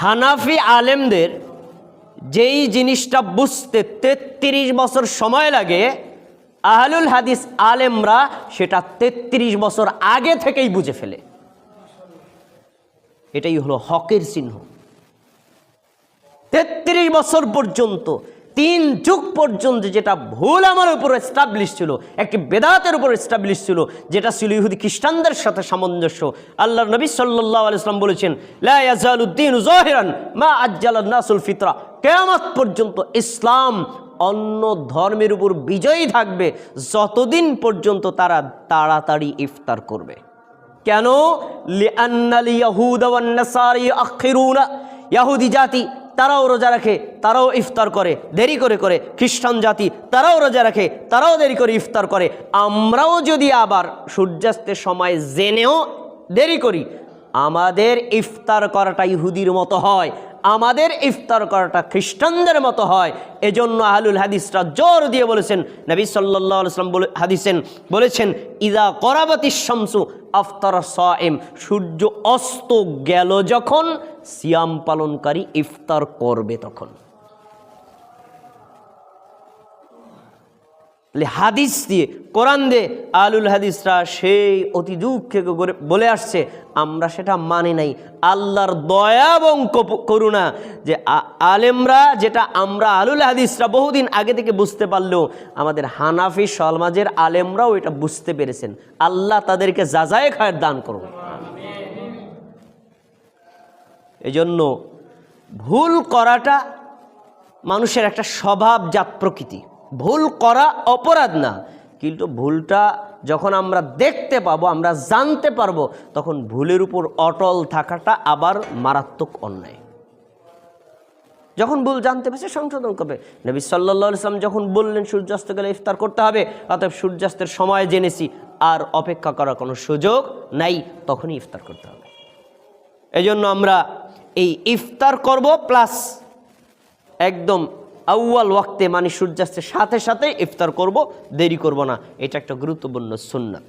হানাফি আলেমদের যেই জিনিসটা বুঝতে তেত্রিশ বছর সময় লাগে, আহলুল হাদিস আলেমরা সেটা তেত্রিশ বছর আগে থেকেই বুঝে ফেলে। এটাই হলো হকের চিহ্ন। তেত্রিশ বছর পর্যন্ত তিন যুগ পর্যন্ত যেটা ভুল আমার উপর এস্টাবলিশ ছিল, একটি বেদাতের উপর এস্টাবলিশ ছিল, যেটা ছিল ইহুদি খ্রিস্টানদের সাথে সামঞ্জস্য। আল্লাহ নবী সাল্লাহ আলাইসলাম বলেছেন লাউদ্দিন জহিরান মা আজ্জাল নাসুল ফিতরা। কেয়ামত পর্যন্ত ইসলাম অন্য ধর্মের উপর বিজয়ী থাকবে যতদিন পর্যন্ত তারা তাড়াতাড়ি ইফতার করবে। কেন? লিআন্নাল ইয়াহুদ ওয়ান নাসারা ইয়াখিরুনা ইয়াহুদি জাতি তারাও রোজা রাখে, তারাও ইফতার করে, দেরি করে করে। খ্রিস্টান জাতি, তারাও রোজা রাখে, তারাও দেরি করে ইফতার করে। আমরাও যদি আবার সূর্যাস্তের সময় জেনেও দেরি করি, আমাদের ইফতার করাটা ইহুদির মতো হয়। আমাদের ইফতার করাটা খ্রিস্টানদের মতো হয়। এজন্য আহলুল হাদিসরা জোর দিয়ে বলেছেন, নবী সাল্লাহ আসলাম বলে হাদিসেন বলেছেন, ইদা করাবতী শামসু আফতার সায়েম সূর্য অস্ত গেল যখন, সিয়াম পালনকারী ইফতার করবে তখন। তাহলে হাদিস দিয়ে, কোরআন দিয়ে আলুল হাদিসরা সেই অতি দুঃখে বলে আসছে, আমরা সেটা মানি নাই। আল্লাহর দয়া এবং করুণা যে আলেমরা, যেটা আমরা আলুল হাদিসরা বহুদিন আগে থেকে বুঝতে পারলেও, আমাদের হানাফি সলমাজের আলেমরাও এটা বুঝতে পেরেছেন। আল্লাহ তাদেরকে যাজায় খায়ের দান করুন। এজন্য ভুল করাটা মানুষের একটা স্বভাবজাত প্রকৃতি। ভুল করা অপরাধ না। কিন্তু ভুলটা যখন আমরা দেখতে পাবো, আমরা জানতে পারব, তখন ভুলের উপর অটল থাকাটা আবার মারাত্মক অন্যায়। যখন ভুল জানতে পেরেছে সংশোধন করবে। নবী সাল্লা ইসলাম যখন বললেন সূর্যাস্ত গেলে ইফতার করতে হবে, অতএব সূর্যাস্তের সময় জেনেছি, আর অপেক্ষা করার কোনো সুযোগ নাই, তখনই ইফতার করতে হবে। এই আমরা এই ইফতার করব, প্লাস একদম আউয়াল ওয়াক্তে মানে সূর্যাস্তের সাথে সাথে ইফতার করব, দেরি করব না। এটা একটা গুরুত্বপূর্ণ সুন্নাত।